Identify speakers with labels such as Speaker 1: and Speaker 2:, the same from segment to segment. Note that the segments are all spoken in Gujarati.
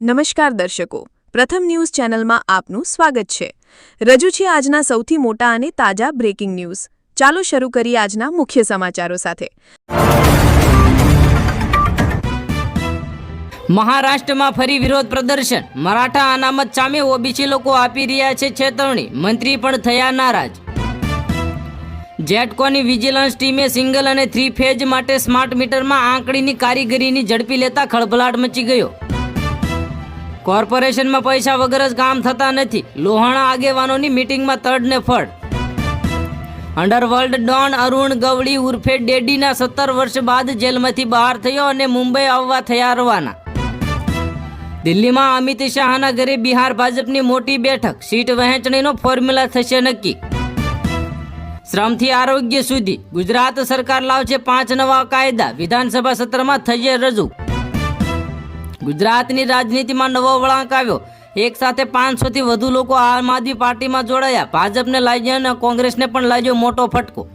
Speaker 1: નમસ્કાર દર્શકો. પ્રથમ ન્યૂઝ ચેનલમાં આપનું સ્વાગત છે. રજૂ છે આજના સૌથી મોટા અને તાજા બ્રેકિંગ ન્યૂઝ ચાલો શરૂ કરીએ આજના મુખ્ય સમાચારો સાથે.
Speaker 2: મહારાષ્ટ્રમાં ફરી વિરોધ પ્રદર્શન. મરાઠા અનામત સામે ઓબીસી લોકો આપી રહ્યા છે છેતરણી. મંત્રી પણ થયા નારાજ. જેટકોની વિજિલન્સ ટીમે સિંગલ અને થ્રી ફેજ માટે સ્માર્ટ મીટરમાં આંકડીની કારીગરીની ઝડપી લેતા ખળભળાટ મચી ગયો. કોર્પોરેશનમાં પૈસા વગર જ કામ થતા નથી. લોહાણા આગેવાનોની મીટિંગમાં તડને ફળ અંડરવર્લ્ડ ડોન અરુણ ગવડી ઉર્ફે ડેડીના સત્તર વર્ષ બાદ જેલમાંથી બહાર થયો અને મુંબઈ આવવા થયા રવાના. દિલ્હીમાં અમિત શાહના ઘરે બિહાર ભાજપની મોટી બેઠક. સીટ વહેંચણીનો ફોર્મ્યુલા થશે નક્કી. શ્રમથી આરોગ્ય સુધી. ગુજરાત સરકાર લાવશે પાંચ નવા કાયદા. વિધાનસભા સત્રમાં થશે રજૂ. ગુજરાતની રાજનીતિમાં નવો વળાંક આવ્યો. એક સાથે પાંચસોથી વધુ લોકો આમ આદમી પાર્ટીમાં જોડાયા. ભાજપને લાગ્યો અને કોંગ્રેસને પણ લાગ્યો મોટો ફટકો.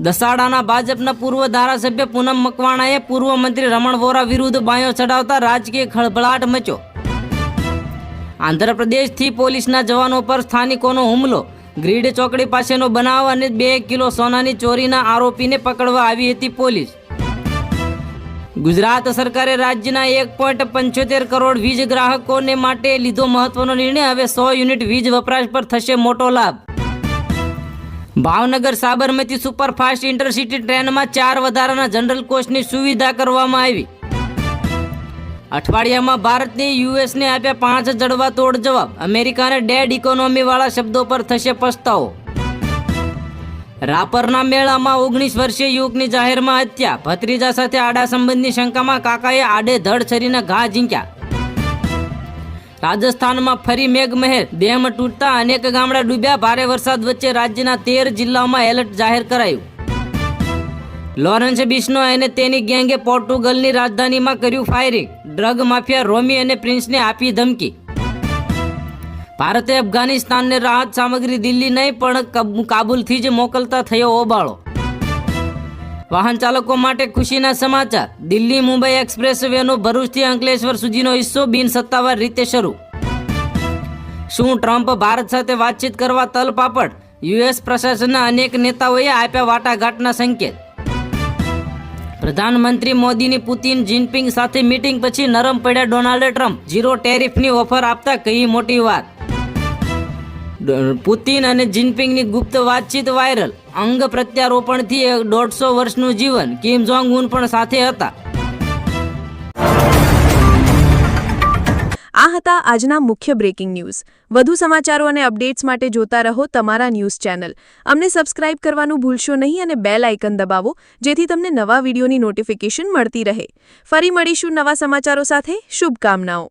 Speaker 2: દસાડાના ભાજપના પૂર્વ ધારાસભ્ય પૂનમ મકવાણાએ પૂર્વ મંત્રી રમણ વોરા વિરુદ્ધ બાયો ચડાવતા રાજકીય ખળભળાટ મચ્યો. આંધ્રપ્રદેશથી પોલીસના જવાનો પર સ્થાનિકોનો હુમલો. ગ્રીડ ચોકડી પાસેનો બનાવ અને બે કિલો સોનાની ચોરીના આરોપીને પકડવા આવી હતી પોલીસ. ગુજરાત સરકારે રાજ્યના એક પોઈન્ટ પંચોતેર કરોડ વીજ ગ્રાહકોને માટે લીધો મહત્વનો નિર્ણય. હવે સો યુનિટ વીજ વપરાશ પર થશે મોટો લાભ. ભાવનગર સાબરમતી સુપરફાસ્ટ ઇન્ટરસિટી ટ્રેનમાં ચાર વધારાના જનરલ કોચની સુવિધા કરવામાં આવી. અઠવાડિયામાં ભારતની યુએસને આપ્યા પાંચ જડવા તોડ જવાબ. અમેરિકાને ડેડ ઇકોનોમીવાળા શબ્દો પર થશે પસ્તાવો. રાપરના મેળામાં ઓગણીસ વર્ષીય યુવકની જાહેરમાં હત્યા. ભત્રીજા સાથે આડા સંબંધની શંકામાં કાકાએ આડે ધડ છરીના ઘા ઝીંક્યા. રાજસ્થાનમાં ફરી મેઘમહેર, ડેમ તૂટતા અનેક ગામડા ડૂબ્યા. ભારે વરસાદ વચ્ચે રાજ્યના તેર જિલ્લાઓમાં એલર્ટ જાહેર કરાયું. લોરેન્સ બિશ્નો અને તેની ગેંગે પોર્ટુગલની રાજધાનીમાં કર્યું ફાયરિંગ. ડ્રગ માફિયા રોમી અને પ્રિન્સને આપી ધમકી. ભારતે અફઘાનિસ્તાનને રાહત સામગ્રી દિલ્હી નહીં, પણ કાબુલથી જ મોકલતા થયો ઓબાળો. વાહન ચાલકો માટે ખુશીના સમાચાર. દિલ્હી મુંબઈ એક્સપ્રેસ વેનો ભરૂચથી અંકલેશ્વર સુધીનો હિસ્સો બિન સત્તાવાર રીતે શરૂ. શું ટ્રમ્પ ભારત સાથે વાતચીત કરવા તલપાપડ? યુએસ પ્રશાસનના અનેક નેતાઓએ આપ્યા વાટાઘાટના સંકેત. પ્રધાનમંત્રી મોદીની પુતિન જિનપિંગ સાથે મીટિંગ પછી નરમ પડ્યા ડોનાલ્ડ ટ્રમ્પ. ઝીરો ટેરિફની ઓફર આપતા કહી મોટી વાત. પુતિન અને જિનપિંગની ગુપ્ત વાતચીત વાયરલ. અંગ પ્રત્યારોપણથી દોઢસો વર્ષનું જીવન કિમ જોંગ ઉન પણ સાથે હતા.
Speaker 1: આ હતા આજના મુખ્ય બ્રેકિંગ ન્યૂઝ. વધુ સમાચારો અને અપડેટ્સ માટે જોતા રહો તમારા ન્યૂઝ ચેનલ. અમને સબસ્ક્રાઇબ કરવાનું ભૂલશો નહીં અને બેલ આઇકન દબાવો, જેથી તમને નવા વિડીયોની નોટિફિકેશન મળતી રહે. ફરી મળીશું નવા સમાચારો સાથે. શુભકામનાઓ.